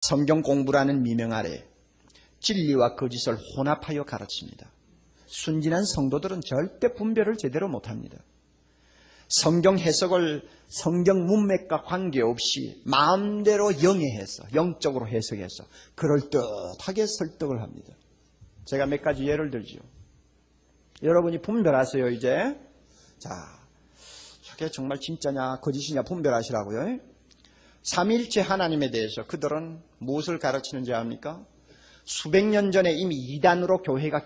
성경 공부라는 미명 아래 진리와 거짓을 혼합하여 가르칩니다. 순진한 성도들은 절대 분별을 제대로 못합니다. 성경 해석을 성경 문맥과 관계없이 마음대로 영해해서 영적으로 해석해서 그럴듯하게 설득을 합니다. 제가 몇 가지 예를 들죠. 여러분이 분별하세요 이제. 자, 저게 정말 진짜냐 거짓이냐 분별하시라고요. 삼일체 하나님에 대해서 그들은 무엇을 가르치는지 압니까? 수백 년 전에 이미 이단으로 교회가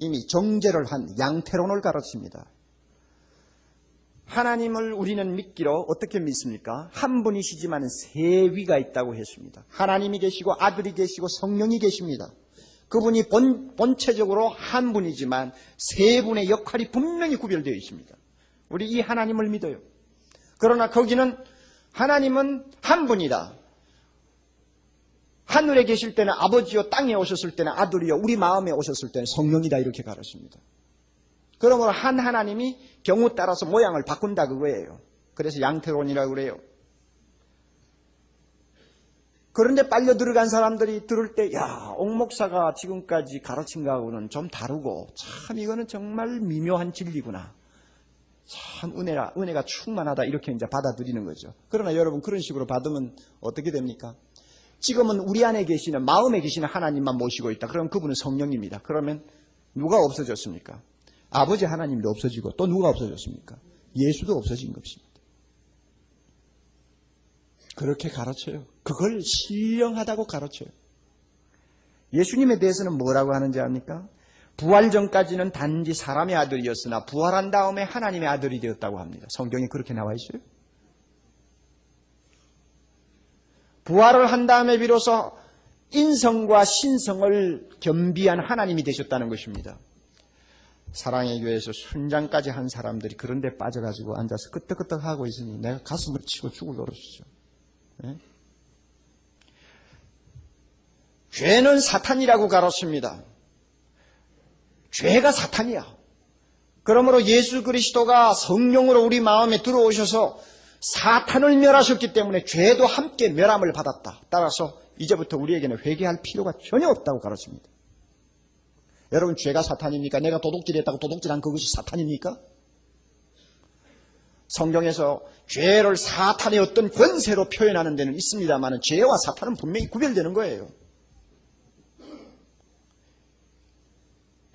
이미 정제를 한 양태론을 가르칩니다. 하나님을 우리는 믿기로 어떻게 믿습니까? 한 분이시지만 세 위가 있다고 했습니다. 하나님이 계시고 아들이 계시고 성령이 계십니다. 그분이 본, 본체적으로 한 분이지만 세 분의 역할이 분명히 구별되어 있습니다. 우리 이 하나님을 믿어요. 그러나 거기는 하나님은 한 분이다. 하늘에 계실 때는 아버지요, 땅에 오셨을 때는 아들이요, 우리 마음에 오셨을 때는 성령이다. 이렇게 가르칩니다. 그러므로 한 하나님이 경우 따라서 모양을 바꾼다 그거예요. 그래서 양태론이라고 그래요. 그런데 빨려 들어간 사람들이 들을 때, 야, 옥목사가 지금까지 가르친 거하고는 좀 다르고, 참 이거는 정말 미묘한 진리구나. 참 은혜가, 은혜가 충만하다. 이렇게 이제 받아들이는 거죠. 그러나 여러분 그런 식으로 받으면 어떻게 됩니까? 지금은 우리 안에 계시는, 마음에 계시는 하나님만 모시고 있다. 그럼 그분은 성령입니다. 그러면 누가 없어졌습니까? 아버지 하나님도 없어지고 또 누가 없어졌습니까? 예수도 없어진 것입니다. 그렇게 가르쳐요. 그걸 신령하다고 가르쳐요. 예수님에 대해서는 뭐라고 하는지 압니까? 부활 전까지는 단지 사람의 아들이었으나 부활한 다음에 하나님의 아들이 되었다고 합니다. 성경에 그렇게 나와 있어요. 부활을 한 다음에 비로소 인성과 신성을 겸비한 하나님이 되셨다는 것입니다. 사랑의 교회에서 순장까지 한 사람들이 그런데 빠져가지고 앉아서 끄떡끄떡 하고 있으니 내가 가슴을 치고 죽을 노릇이죠. 네? 죄는 사탄이라고 가르칩니다. 죄가 사탄이야. 그러므로 예수 그리스도가 성령으로 우리 마음에 들어오셔서 사탄을 멸하셨기 때문에 죄도 함께 멸함을 받았다. 따라서 이제부터 우리에게는 회개할 필요가 전혀 없다고 가르칩니다. 여러분 죄가 사탄입니까? 내가 도둑질했다고 도둑질한 그것이 사탄입니까? 성경에서 죄를 사탄의 어떤 권세로 표현하는 데는 있습니다만 죄와 사탄은 분명히 구별되는 거예요.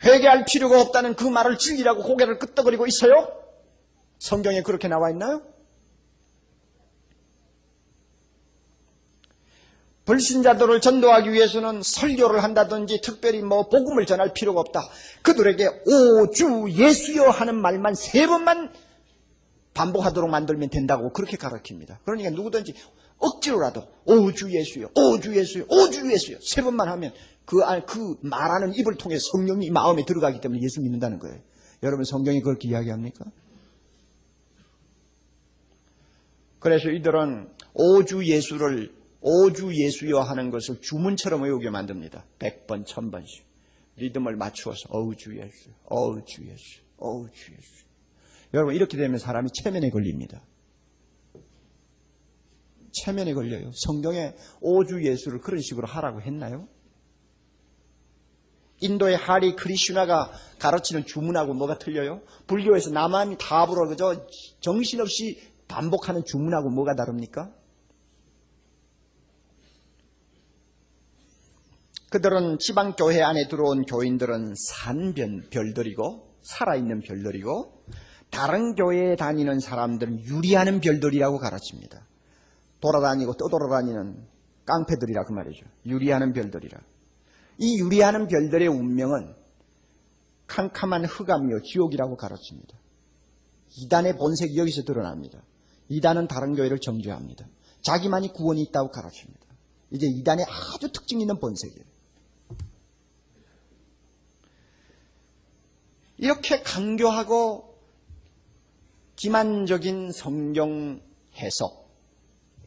회개할 필요가 없다는 그 말을 진리라고 고개를 끄덕거리고 있어요? 성경에 그렇게 나와 있나요? 불신자들을 전도하기 위해서는 설교를 한다든지 특별히 뭐 복음을 전할 필요가 없다. 그들에게 오주 예수여 하는 말만 세 번만 반복하도록 만들면 된다고 그렇게 가르칩니다. 그러니까 누구든지 억지로라도 오주 예수여, 오주 예수여, 오주 예수여 세 번만 하면 그, 그 말하는 입을 통해 성령이 마음에 들어가기 때문에 예수 믿는다는 거예요. 여러분 성경이 그렇게 이야기합니까? 그래서 이들은 오주 예수를 오주 예수여 하는 것을 주문처럼 외우게 만듭니다. 백 번, 천 번씩. 리듬을 맞추어서 어우주 예수, 어우주 예수, 어우주 예수. 여러분 이렇게 되면 사람이 체면에 걸립니다. 체면에 걸려요. 성경에 오주 예수를 그런 식으로 하라고 했나요? 인도의 하리 크리슈나가 가르치는 주문하고 뭐가 틀려요? 불교에서 남한이 답으로 그저 정신없이 반복하는 주문하고 뭐가 다릅니까? 그들은 지방 교회 안에 들어온 교인들은 산변 별들이고 살아있는 별들이고 다른 교회에 다니는 사람들은 유리하는 별들이라고 가르칩니다. 돌아다니고 떠돌아다니는 깡패들이라 그 말이죠. 유리하는 별들이라. 이 유리하는 별들의 운명은 캄캄한 흑암이요 지옥이라고 가르칩니다. 이단의 본색이 여기서 드러납니다. 이단은 다른 교회를 정죄합니다. 자기만이 구원이 있다고 가르칩니다. 이제 이단의 아주 특징 있는 본색이에요. 이렇게 강교하고 기만적인 성경 해석,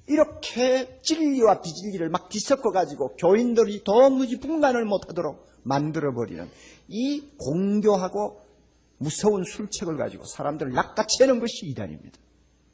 이렇게 진리와 비진리를 막 뒤섞어 가지고 교인들이 도무지 분간을 못하도록 만들어버리는 이 공교하고 무서운 술책을 가지고 사람들을 낚아채는 것이 이단입니다.